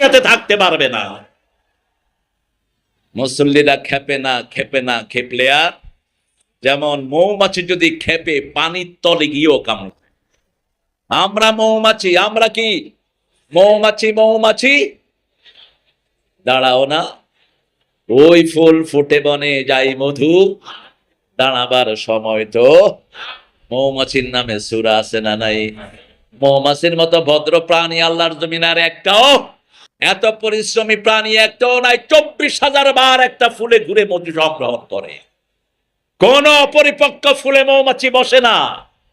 দুনিয়াতে থাকতে পারবে না। মুসল্লিরা খেপে না খেপে না, খেপলে আর। যেমন মৌমাছি যদি খেপে, পানির তলে গিয়েও কামড় আমরা মৌমাছি, আমরা কি? মৌমাছি মৌমাছি। দাঁড়াও না। ওই ফুল ফুটে বনে যাই মধু। দাঁড়াবার সময় তো মৌমাছির নামে সুরা আছে না নাই? মৌমাছির মতো ভদ্র প্রাণী আল্লাহর জমিনার একটাও এত পরিশ্রমী প্রাণী একটাও নাই, চব্বিশ হাজার বার একটা ফুলে ঘুরে মধু সংগ্রহণ করে। কোন অপরিপক্ক ফুলে মৌমাছি বসে না।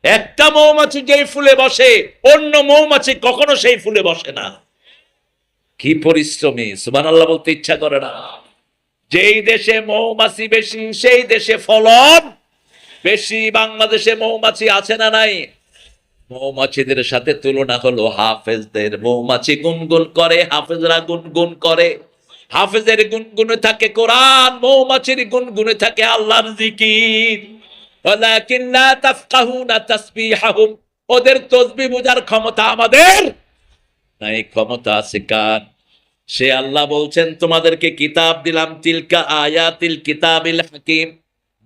একটা মৌমাছি যেই ফুলে বসে, অন্য মৌমাছি কখনো সেই ফুলে বসে না। কি পরিশ্রমী সুবান আল্লাহ বলতে ইচ্ছা করে না। যেই দেশে মৌমাছি বেশি, সেই দেশে ফলন বেশি, বাংলাদেশে মৌমাছি আছে না নাই। মৌমাছিদের সাথে তুলনা হলো হাফেজদের। মৌমাছি গুনগুন করে, হাফেজরা গুনগুন করে। হাফেজের গুনগুনে থাকে কোরআন, মৌমাছির গুনগুনে থাকে আল্লাহর জিকির। ওদের ক্ষমতা আমাদের নাই, ক্ষমতা আছে কার? সে আল্লাহ বলছেন, তোমাদেরকে কিতাব দিলাম, তিলকা আয়াতিল কিতাবিল হাকিম।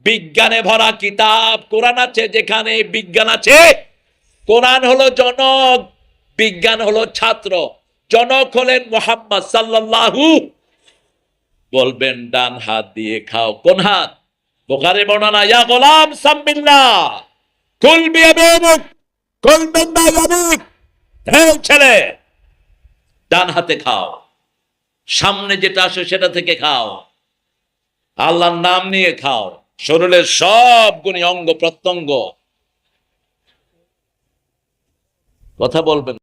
বিজ্ঞানে ভরা কিতাব, কোরআন আছে যেখানে বিজ্ঞান আছে। কোরআন হলো জনক, বিজ্ঞান হলো ছাত্র। জনক হলেন মোহাম্মদ সাল্লাল্লাহু। বলবেন, ডান হাত দিয়ে খাও, কোন হাত? বোখারে বর্ণনা, ইয়া গোলাম হে ছেলে ডান হাতে খাও। সামনে যেটা আসে সেটা থেকে খাও। আল্লাহর নাম নিয়ে খাও। শরীরের সব গুণী অঙ্গ প্রত্যঙ্গ। কথা বলবেন।